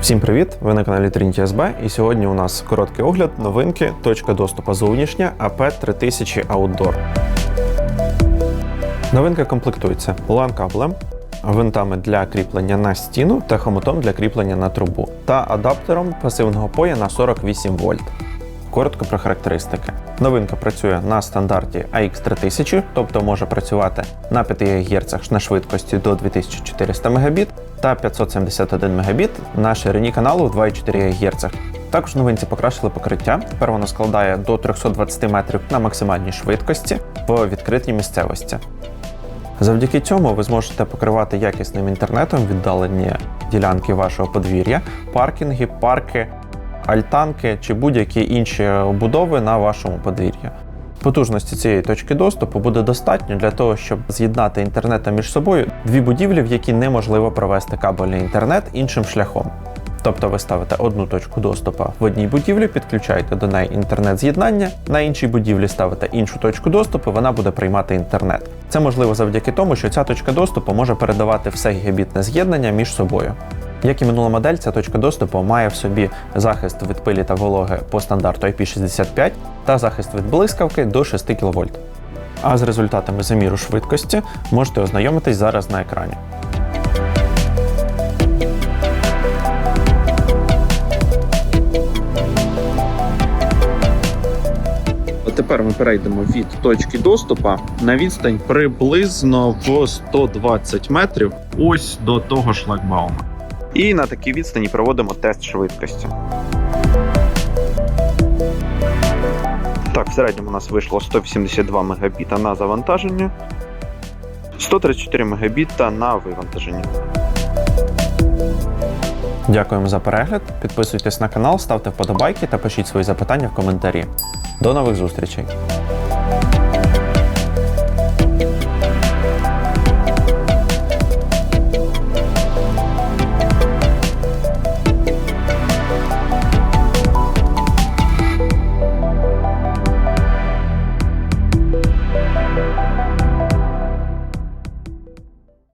Всім привіт! Ви на каналі Trinity SB і сьогодні у нас короткий огляд новинки, точка доступу зовнішня AP 3000 Outdoor. Новинка комплектується LAN-каблем, винтами для кріплення на стіну та хомутом для кріплення на трубу та адаптером пасивного поя на 48 вольт. Коротко про характеристики. Новинка працює на стандарті AX3000, тобто може працювати на 5 ГГц на швидкості до 2400 Мбіт та 571 Мбіт на ширині каналу 2,4 ГГц. Також новинці покращили покриття. Тепер воно складає до 320 метрів на максимальній швидкості в відкритій місцевості. Завдяки цьому ви зможете покривати якісним інтернетом віддалені ділянки вашого подвір'я, паркінги, парки, альтанки чи будь-які інші обудови на вашому подвір'ї. Потужності цієї точки доступу буде достатньо для того, щоб з'єднати інтернетом між собою дві будівлі, в які неможливо провести кабельний інтернет іншим шляхом. Тобто ви ставите одну точку доступу в одній будівлі, підключаєте до неї інтернет-з'єднання, на іншій будівлі ставите іншу точку доступу, вона буде приймати інтернет. Це можливо завдяки тому, що ця точка доступу може передавати все гігабітне з'єднання між собою. Як і минула модель, ця точка доступу має в собі захист від пилі та вологи по стандарту IP65 та захист від блискавки до 6 кВт. А з результатами заміру швидкості можете ознайомитись зараз на екрані. Тепер ми перейдемо від точки доступу на відстань приблизно в 120 метрів ось до того шлагбаума. І на такій відстані проводимо тест швидкості. Так, в середньому у нас вийшло 182 Мбіта на завантаження, 134 Мбіта на вивантаження. Дякуємо за перегляд. Підписуйтесь на канал, ставте вподобайки та пишіть свої запитання в коментарі. До нових зустрічей!